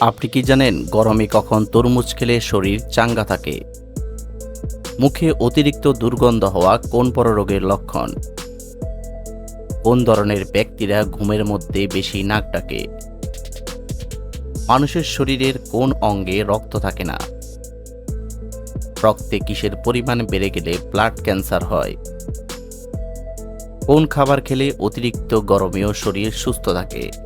আপনি কি জানেন গরমে কখন তরমুজ খেলে শরীর চাঙ্গা থাকে? মুখে অতিরিক্ত দুর্গন্ধ হওয়া কোন পররোগের লক্ষণ? কোন ধরনের ব্যক্তিরা ঘুমের মধ্যে বেশি নাক ডাকে? মানুষের শরীরের কোন অঙ্গে রক্ত থাকে না? রক্তে কিসের পরিমাণ বেড়ে গেলে ব্লাড ক্যান্সার হয়? কোন খাবার খেলে অতিরিক্ত গরমেও শরীর সুস্থ থাকে?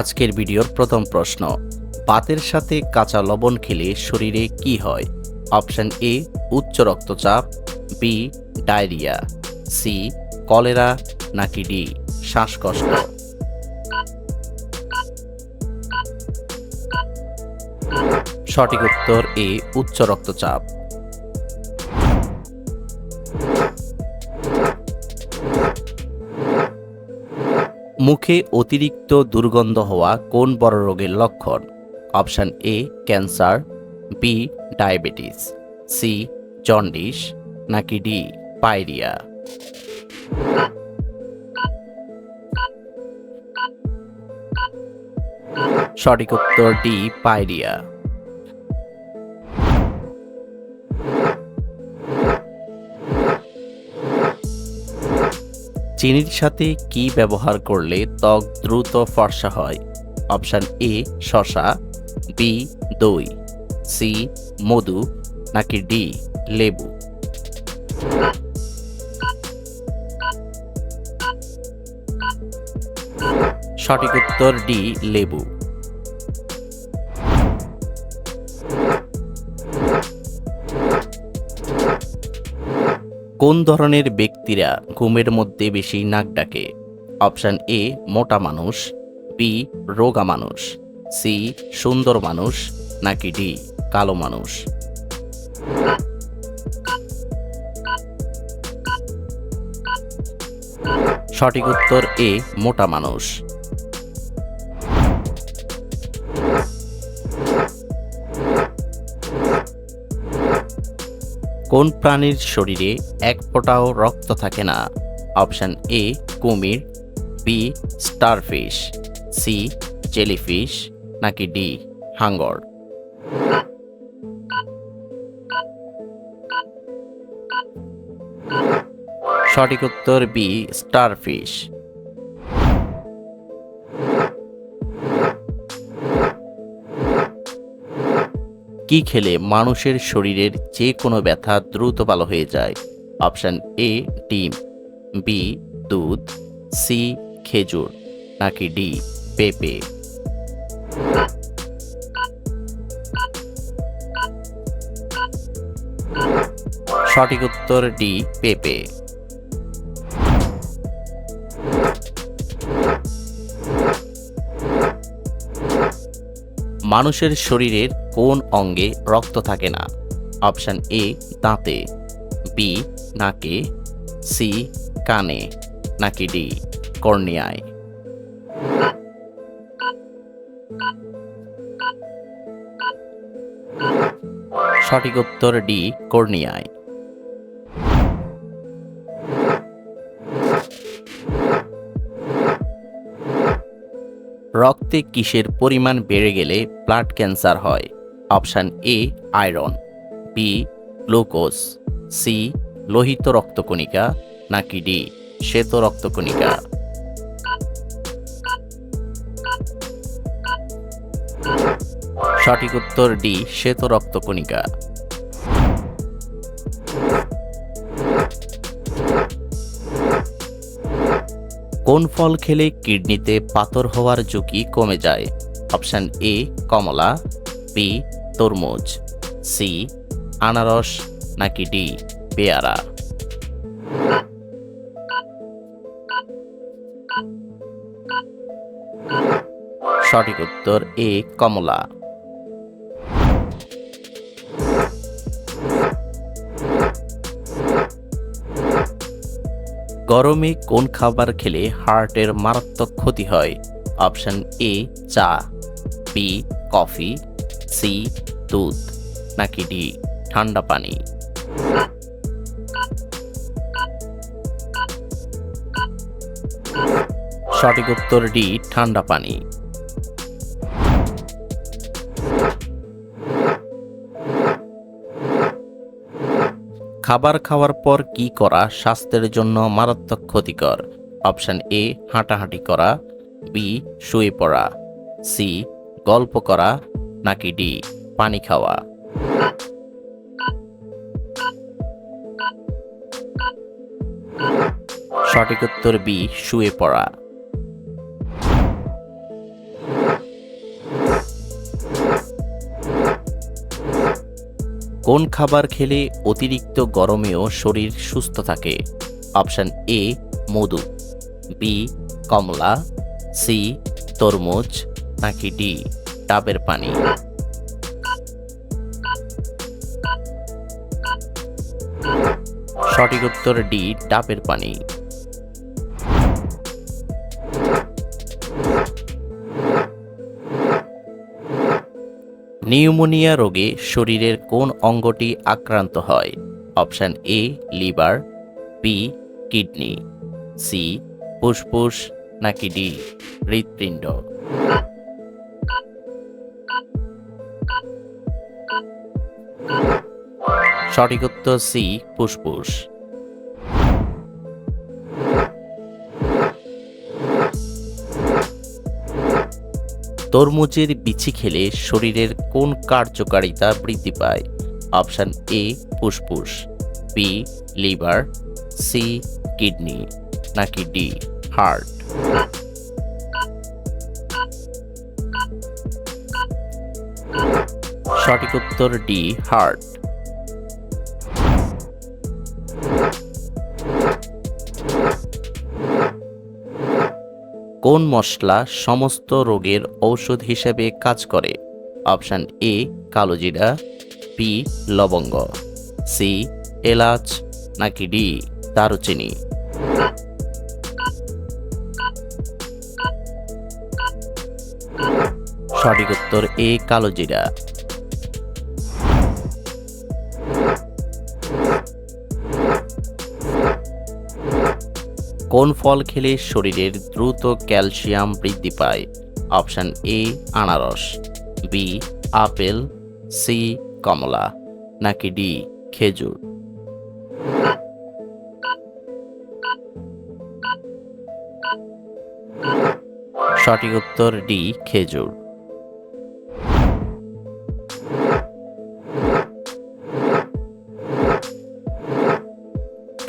আজকের ভিডিওর প্রথম প্রশ্ন, পাতের সাথে কাঁচা লবণ খেলে শরীরে কি হয়? অপশন এ, উচ্চ রক্তচাপ বি ডায়রিয়া সি কলেরা, নাকি ডি শ্বাসকষ্ট। সঠিক উত্তর এ, উচ্চ রক্তচাপ। মুখে অতিরিক্ত দুর্গন্ধ হওয়া কোন বড় রোগের লক্ষণ? Option A, cancer, B, diabetes, C, jaundice, নাকি ডি পাইরিয়া সঠিক উত্তর ডি, পায়রিয়া। চিনির সাথে কি ব্যবহার করলে ত্বক দ্রুত ফর্সা হয়? অপশান এ শশা বি, দই, সি, মধু, নাকি ডি, লেবু? সঠিক উত্তর ডি, লেবু। কোন ধরনের ব্যক্তিরা ঘুমের মধ্যে বেশি নাক ডাকে? অপশান এ, মোটা মানুষ বি রোগা মানুষ সি সুন্দর মানুষ, নাকি ডি কালো মানুষ? সঠিক উত্তর এ, মোটা মানুষ। কোন প্রাণীর শরীরে এক ফোঁটাও রক্ত থাকে না? অপশান এ, কুমির, বি, স্টারফিশ, সি, জেলিফিশ, নাকি ডি, হাঙ্গর? সঠিক উত্তর বি, স্টারফিশ। কি খেলে মানুষের শরীরের যে কোনো ব্যথা দ্রুত ভালো হয়ে যায়? অপশান এ, ডিম। বি, দুধ। সি, খেজুর। নাকি ডি, পেঁপে। সঠিক উত্তর ডি, পেঁপে। মানুষের শরীরের কোন অঙ্গে রক্ত থাকে না? অপশান এ, দাঁতে। বি, নাকে। সি, কানে। নাকি ডি, কর্নিয়ায়। সঠিক উত্তর ডি, কর্নিয়ায়। রক্তে কিসের পরিমাণ বেড়ে গেলে ব্লাড ক্যান্সার হয়? Option A, iron, B, glucose, C, লোহিত রক্তকণিকা, নাকি ডি, শ্বেত রক্তকণিকা? সঠিক উত্তর ডি, শ্বেত রক্তকণিকা। কোন ফল খেলে কিডনিতে পাথর হওয়ার ঝুঁকি কমে যায়? অপশান এ, কমলা, বি, তরমুজ, সি, আনারস, নাকি ডি, পেয়ারা? সঠিক উত্তর এ, কমলা। গরমে কোন খাবার খেলে হার্টের মারাত্মক ক্ষতি হয়? অপশান এ, চা, বি, কফি, সি, দুধ, নাকি ডি, ঠান্ডা পানি? সঠিক উত্তর ডি, ঠান্ডা পানি। খাবার খাওয়ার পর কি করা স্বাস্থ্যের জন্য মারাত্মক ক্ষতিকর? অপশান এ, হাঁটাহাঁটি করা। বি, শুয়ে পড়া। সি, গল্প করা। নাকি ডি, পানি খাওয়া। সঠিক উত্তর বি, শুয়ে পড়া। কোন খাবার খেলে অতিরিক্ত গরমেও শরীর সুস্থ থাকে? অপশন এ, মধু। বি কমলা। সি তরমুজ। নাকি ডি ডাবের পানি। সঠিক উত্তর ডি ডাবের পানি। নিউমোনিয়া রোগে শরীরের কোন অঙ্গটি আক্রান্ত হয়? Option A, liver, B, kidney, C, ফুসফুস, নাকি ডি, হৃৎপিণ্ড? সঠিক উত্তর সি, ফুসফুস। তরমুজের বিচি খেলে শরীরের কোন কার্যকারিতা বৃদ্ধি পায়? অপশান এ, ফুসফুস, বি, লিভার, সি, কিডনি, নাকি ডি, হার্ট? সঠিক উত্তর ডি, হার্ট। কোন মশলা সমস্ত রোগের ঔষধ হিসেবে কাজ করে। অপশান এ কালোজিরা বি লবঙ্গ। সি এলাচ। নাকি ডি দারুচিনি। সঠিক উত্তর এ কালোজিরা কোন ফল খেলে শরীরের দ্রুত ক্যালসিয়াম বৃদ্ধি পায়? অপশান এ, আনারস। B, apple. সি, কমলা। নাকি ডি, খেজুর? সঠিক উত্তর ডি, খেজুর।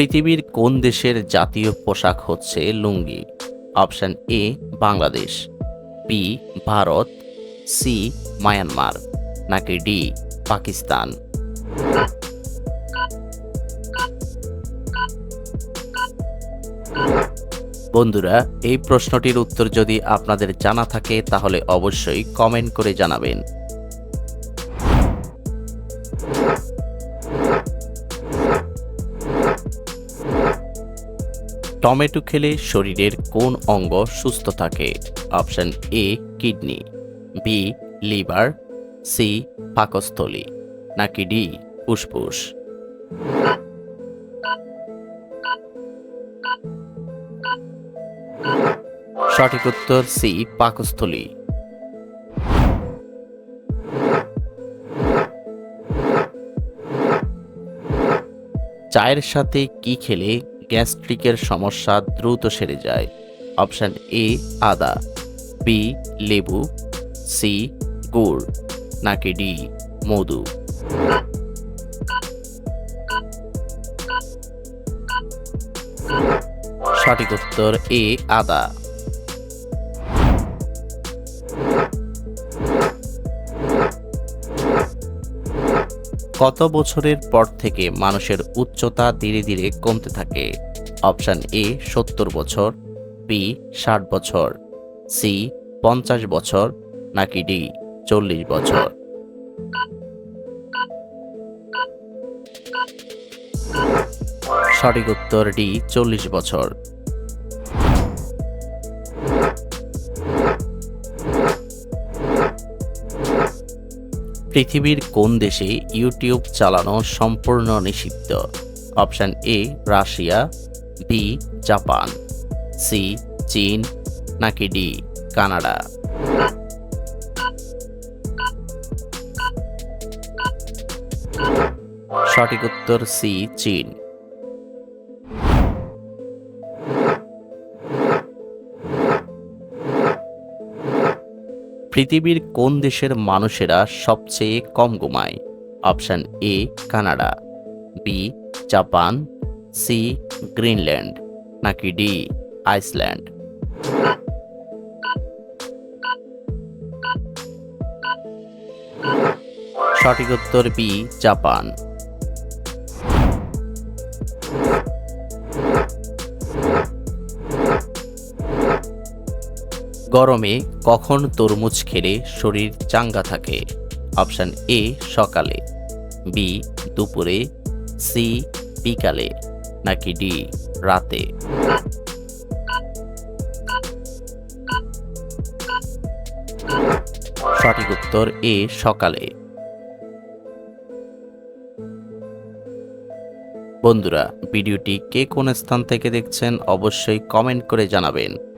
পৃথিবীর কোন দেশের জাতীয় পোশাক হচ্ছে লুঙ্গি? Option A, Bangladesh B Bharat C Myanmar, নাকি ডি পাকিস্তান? বন্ধুরা, এই প্রশ্নটির উত্তর যদি আপনাদের জানা থাকে, তাহলে অবশ্যই কমেন্ট করে জানাবেন। টমেটো খেলে শরীরের কোন অঙ্গ সুস্থ থাকে? Option A, kidney. B, liver. C, পাকস্থলী। নাকি ডি, ফুসফুস? সঠিক উত্তর সি, পাকস্থলী। চায়ের সাথে কি খেলে গ্যাস্ট্রিকের সমস্যা দ্রুত সেরে যায়। অপশান এ, আদা। বি, লেবু। সি, গুড়। নাকি ডি, মধু। সঠিক উত্তর এ, আদা। কত বছরের পর থেকে মানুষের উচ্চতা ধীরে ধীরে কমতে থাকে। অপশান এ, সত্তর বছর বি ষাট বছর সি পঞ্চাশ বছর, নাকি ডি চল্লিশ বছর। সঠিক উত্তর ডি চল্লিশ বছর। পৃথিবীর কোন দেশে ইউটিউব চালানো সম্পূর্ণ নিষিদ্ধ? Option A, Russia, B, Japan, C, চীন, নাকি ডি, কানাডা? সঠিক উত্তর সি, চীন। পৃথিবীর কোন দেশের মানুষেরা সবচেয়ে কম ঘুমায়? Option A, Canada. B, Japan. C, Greenland. নাকি ডি, আইসল্যান্ড। সঠিক উত্তর বি, জাপান। গরমে কখন তরমুজ খেলে শরীর চাঙ্গা থাকে? অপশন এ, সকালে। বি, দুপুরে। সি, বিকালে। নাকি ডি, রাতে? সঠিক উত্তর এ, সকালে। বন্ধুরা, ভিডিওটি কে কোন স্থান থেকে দেখছেন অবশ্যই কমেন্ট করে জানাবেন।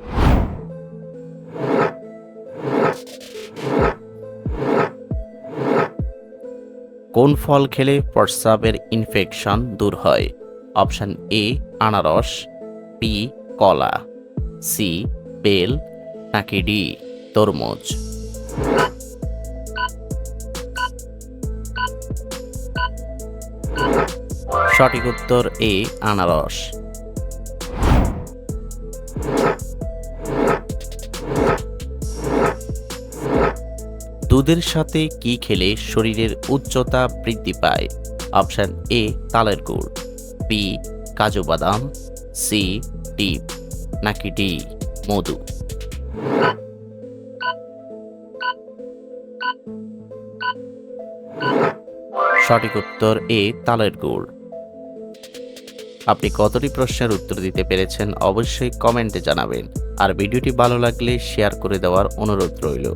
কোন ফল খেলে প্রস্রাবের ইনফেকশন দূর হয়? অপশান এ আনারস বি কলা সি বেল, নাকি ডি তরমুজ? সঠিক উত্তর এ আনারস। দুধের সাথে কি খেলে শরীরের উচ্চতা বৃদ্ধি পায়? অপশন এ, তালের গুড়। বি কাজু বাদাম। সি ডিপ। নাকি ডি, মধু? সঠিক উত্তর এ, তালের গুড়। আপনি কতটি প্রশ্নের উত্তর দিতে পেরেছেন অবশ্যই কমেন্টে জানাবেন। আর ভিডিওটি ভালো লাগলে শেয়ার করে দেওয়ার অনুরোধ রইল।